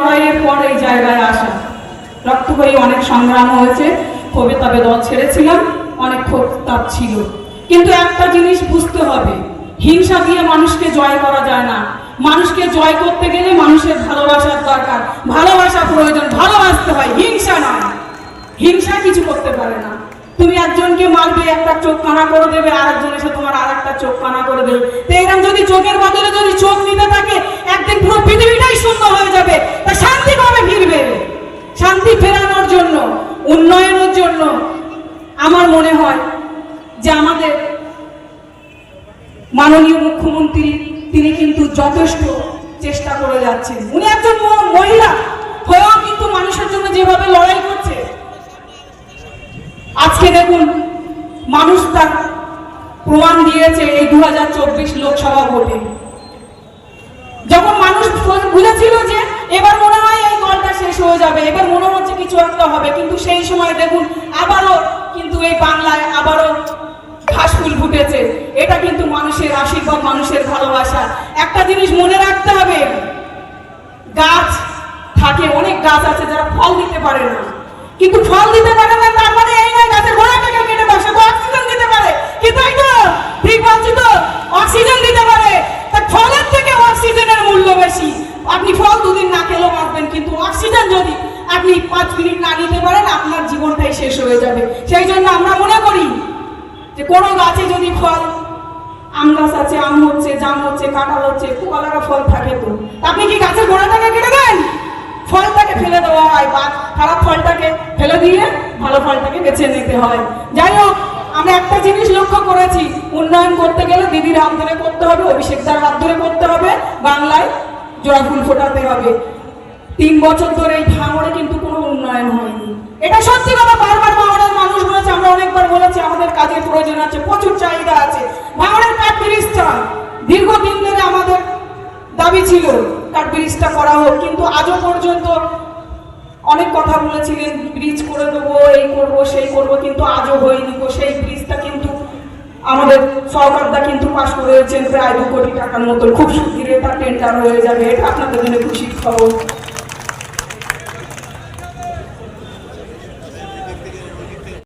লড়াইয়ের পর এই জায়গায় আসা। রক্তবয়ী অনেক সংগ্রাম হয়েছে তবে দল ছেড়েছিলাম, অনেক তাপ ছিল। কিন্তু একটা জিনিস বুঝতে হবে, হিংসা দিয়ে মানুষকে জয় করা যায় না। মানুষকে জয় করতে গেলে মানুষের ভালোবাসার দরকার। ভালোবাসা প্রয়োজন, ভালোবাসতে হয়, হিংসা হিংসা কিছু করতে পারে না। তুমি একজনকে মারবে, একটা চোখ কানা করে দেবে আর একজন এসে তোমার আর একটা চোখ কানা করে দেবে। তো এরকম যদি চোখের বদলে যদি চোখ নিতে থাকে, একদিন পুরো পৃথিবীটাই হয়ে যাবে তা শান্তি কবে ফিরবে শান্তি ফেরানোর জন্য উন্নয়নের জন্য আমার মনে হয় যে আমাদের মাননীয় মুখ্যমন্ত্রী, তিনি কিন্তু যথেষ্ট চেষ্টা করে যাচ্ছেন। উনি একজন মহিলা, হয়েও কিন্তু মানুষের জন্য যেভাবে লড়াই করছে। আজকে দেখুন, মানুষ তার প্রমাণ দিয়েছে এই দু হাজার চব্বিশ লোকসভা ভোটে যখন মানুষ বুঝেছিল যে এবার মনে হয় এই গলটা শেষ হয়ে যাবে। এবার মনে হচ্ছে কিছু একটা হবে, কিন্তু সেই সময় দেখুন, আবারও কিন্তু এই বাংলায় আবারও ঘাস ফুল ফুটেছে। এটা কিন্তু মানুষের আশীর্বাদ, মানুষের ভালোবাসা। একটা জিনিস মনে রাখতে হবে, গাছ থাকে, অনেক গাছ আছে যারা ফল দিতে পারে না। কিন্তু ফল দিতে পারে না, তার মানে এই নয়, গাছের গোড়াটাকে কেটে দাও সে তো অক্সিজেন দিতে পারে। কি তাই তো? ঠিক বলছি তো অক্সিজেন দিতে পারে। তা ফলের থেকে অক্সিজেনের মূল্য বেশি। আপনি ফল দুদিন না খেলেও বাঁচবেন কিন্তু অক্সিজেন যদি আপনি পাঁচ মিনিট না নিতে পারেন, আপনার জীবনটাই শেষ হয়ে যাবে। সেই জন্য আমরা মনে করি যে কোনো গাছে যদি ফল, আম গাছ আছে, আম হচ্ছে, জাম হচ্ছে, কাঁঠাল হচ্ছে কুয়ালারা ফল থাকে তো। আপনি কি গাছের গোড়াটাকে কেটে দেন? ফলটাকে ফেলে দেওয়া হয়, বা খারাপ ফলটাকে ফেলে দিয়ে ভালো ফলটাকে বেছে নিতে হয়। যাই হোক, আমরা একটা জিনিস লক্ষ্য করেছি, উন্নয়ন করতে গেলে দিদির হাত ধরে করতে হবে, অভিষেকদার হাত ধরে করতে হবে, বাংলায় জোড়া ফুল ফোটাতে হবে। তিন বছর ধরে এই ভাঙড়ে কিন্তু কোনো উন্নয়ন হয়নি। এটা সত্যি কথা, বারবার ভাঙড়ের মানুষ বলেছে, আমরা অনেকবার বলেছি, আমাদের কাজের প্রয়োজন আছে, প্রচুর চাহিদা আছে। ভাঙড়ের কাঠ ব্রিজটা দীর্ঘদিন ধরে আমাদের দাবি ছিল কাঠ ব্রিজটা করা হোক, কিন্তু আজও পর্যন্ত অনেক কথা বলেছিলেন, ব্রিজ করে দেবো, এই করব, সেই করব, কিন্তু আজও হয়নি সেই ব্রিজটা কিন্তু আমাদের সরকারদা কিন্তু পাশ করেছেন প্রায় দু কোটি টাকার মতো খুব শিগগিরই তার টেন্ডার হয়ে যাবে, এটা আপনাদের জন্য খুশির খবর।